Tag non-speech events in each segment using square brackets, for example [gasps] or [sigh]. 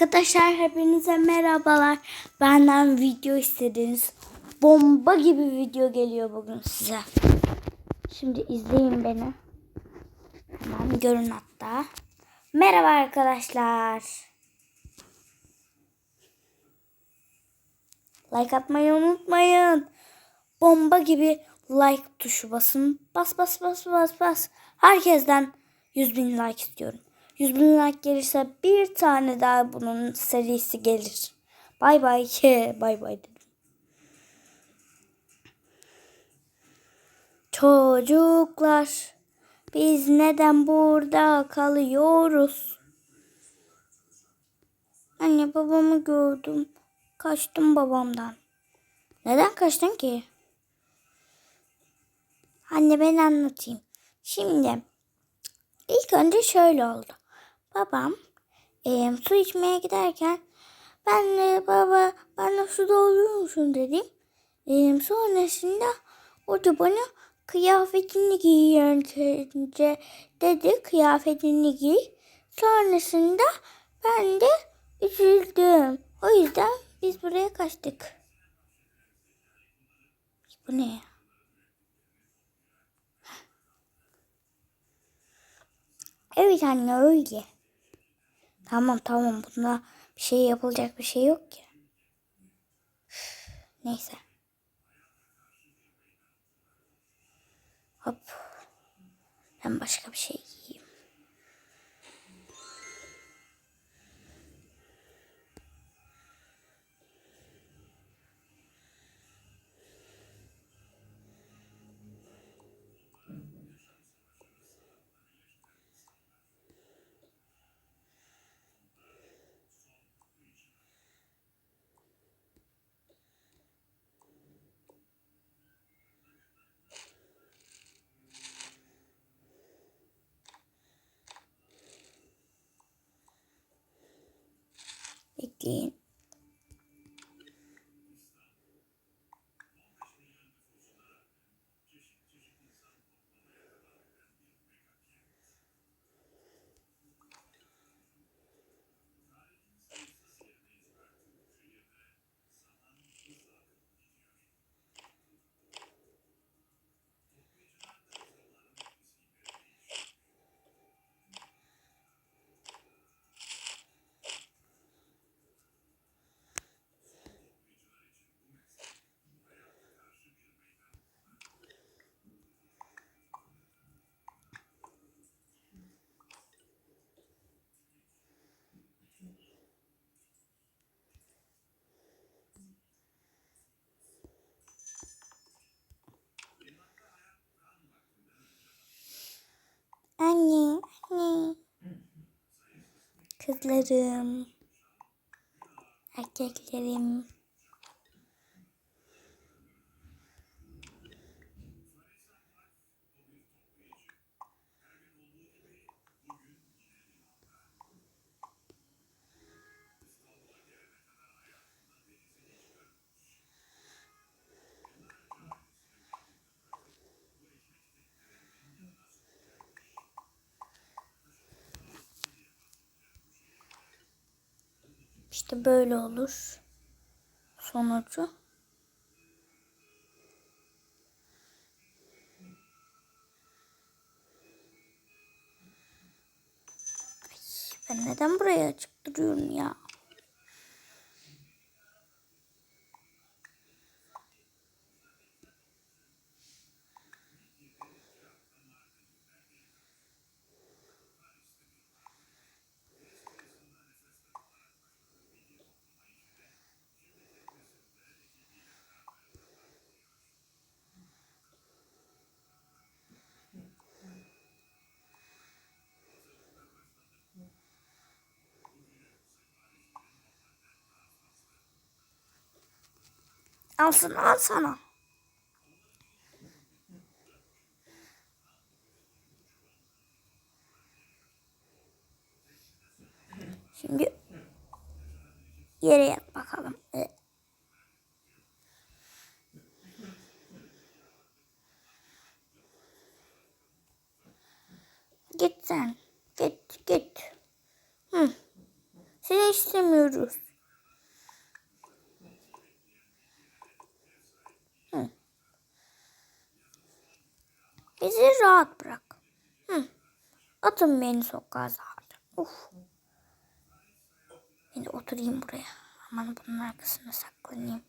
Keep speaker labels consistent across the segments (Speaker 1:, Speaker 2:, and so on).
Speaker 1: Arkadaşlar hepinize merhabalar. Benden video istediniz. Bomba gibi video geliyor bugün size. Şimdi izleyin beni. Hemen görün hatta. Merhaba arkadaşlar. Like atmayı unutmayın. Bomba gibi like tuşu basın. Bas bas bas bas bas. Herkesten 100 bin like istiyorum. 100 bin like gelirse bir tane daha bunun serisi gelir. Bay bay. [laughs] Bay bay dedim. Çocuklar biz neden burada kalıyoruz? Anne babamı gördüm. Kaçtım babamdan. Neden kaçtın ki? Anne ben anlatayım. Şimdi ilk önce şöyle oldu. Babam e, su içmeye giderken ben de baba bana su doldurur musun dedim. E, sonrasında o da bana kıyafetini giy önce dedi kıyafetini giy. Sonrasında ben de üzüldüm. O yüzden biz buraya kaçtık. Bu ne ya? Evet anne öyle. Tamam tamam bunda bir şey yapılacak bir şey yok ki. Neyse. Hop. Ben başka bir şey giyeyim. 16. Anne, anne. Kızlarım. Erkeklerim. İşte böyle olur. Sonucu. Ben neden buraya açık duruyorum ya? Al sana al sana. Şimdi yere yat bakalım. Evet. Git sen. Git git. Hı. Seni istemiyoruz. Hı. Bizi rahat bırak. Hı. Atın beni sokağa zaten. Uf. De oturayım buraya. Aman bunun arkasına saklanayım.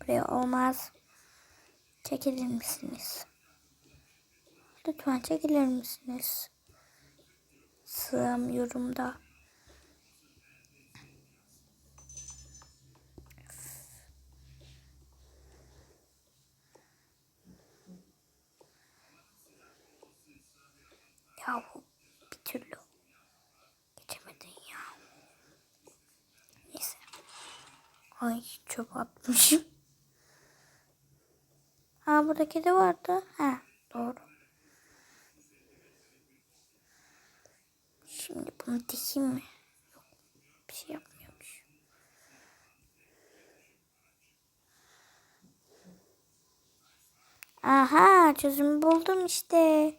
Speaker 1: Buraya olmaz. Çekilir misiniz? Lütfen çekilir misiniz? Sığamıyorum da. Yahu bir türlü geçemedin ya. Neyse. Ay çöp atmışım. Ha burada kedi vardı. Ha doğru. Şimdi bunu dikeyim mi? Yok. Bir şey yapmıyormuş. Aha çözümü buldum işte.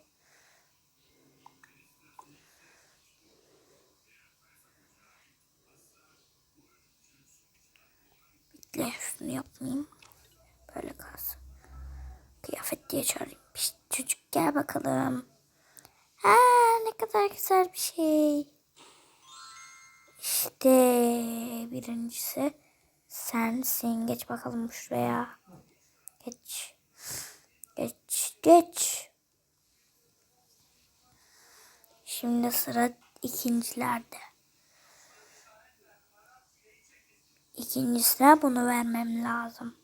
Speaker 1: Bakalım. Ha ne kadar güzel bir şey. İşte birincisi sensin. Geç bakalım şuraya. Geç. Geç. Geç. Şimdi sıra ikincilerde. İkincisine bunu vermem lazım.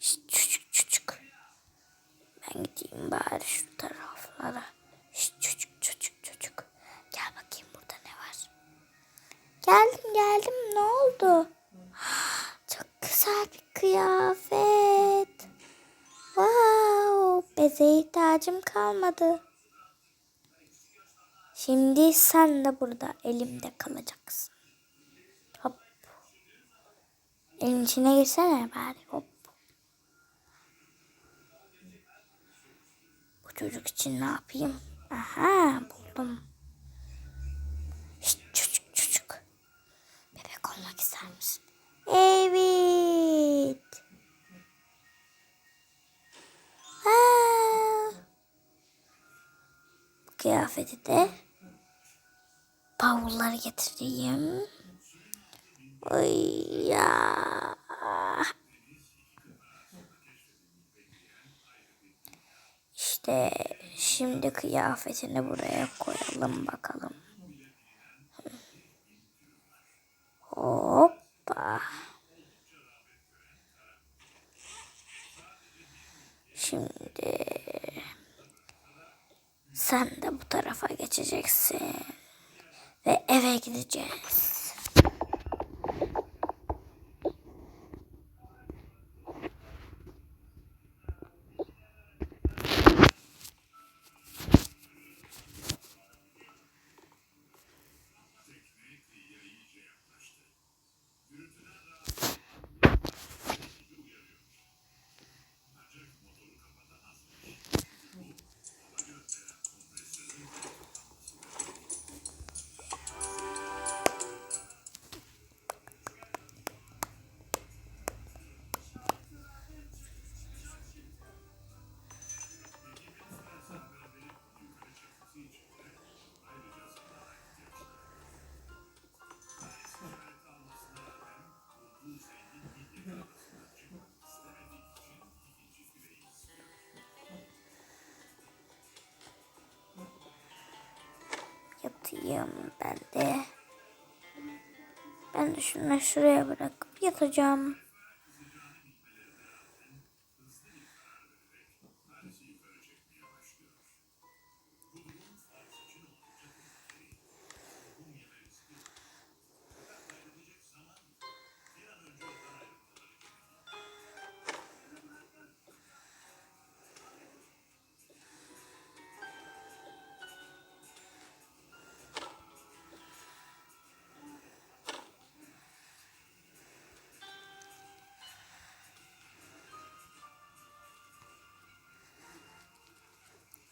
Speaker 1: Şşt. Ben gideyim bari şu taraflara. Şşt, çocuk çocuk çocuk. Gel bakayım burada ne var. Geldim geldim ne oldu? [gasps] Çok güzel bir kıyafet. Wow, beze ihtiyacım kalmadı. Şimdi sen de burada elimde kalacaksın. Hop. Elimin içine girsene bari. Hop. Çocuk için ne yapayım? Aha buldum. Şşt, çocuk çocuk. Bebek olmak ister misin? Evet. Aa. Bu kıyafeti de bavulları getireyim. Ay ya. İşte şimdi kıyafetini buraya koyalım bakalım. Hoppa. Şimdi sen de bu tarafa geçeceksin. Ve eve gideceğiz. Yatayım ben de. Ben de şunu şuraya bırakıp yatacağım.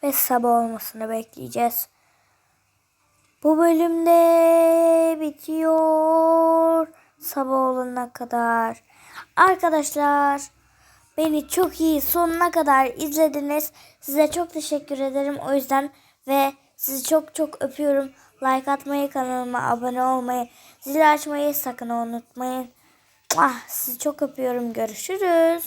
Speaker 1: Ve sabah olmasını bekleyeceğiz. Bu bölümde bitiyor. Sabah olana kadar. Arkadaşlar beni çok iyi sonuna kadar izlediniz. Size çok teşekkür ederim. O yüzden ve sizi çok çok öpüyorum. Like atmayı, kanalıma abone olmayı, zil açmayı sakın unutmayın. Ah, sizi çok öpüyorum. Görüşürüz.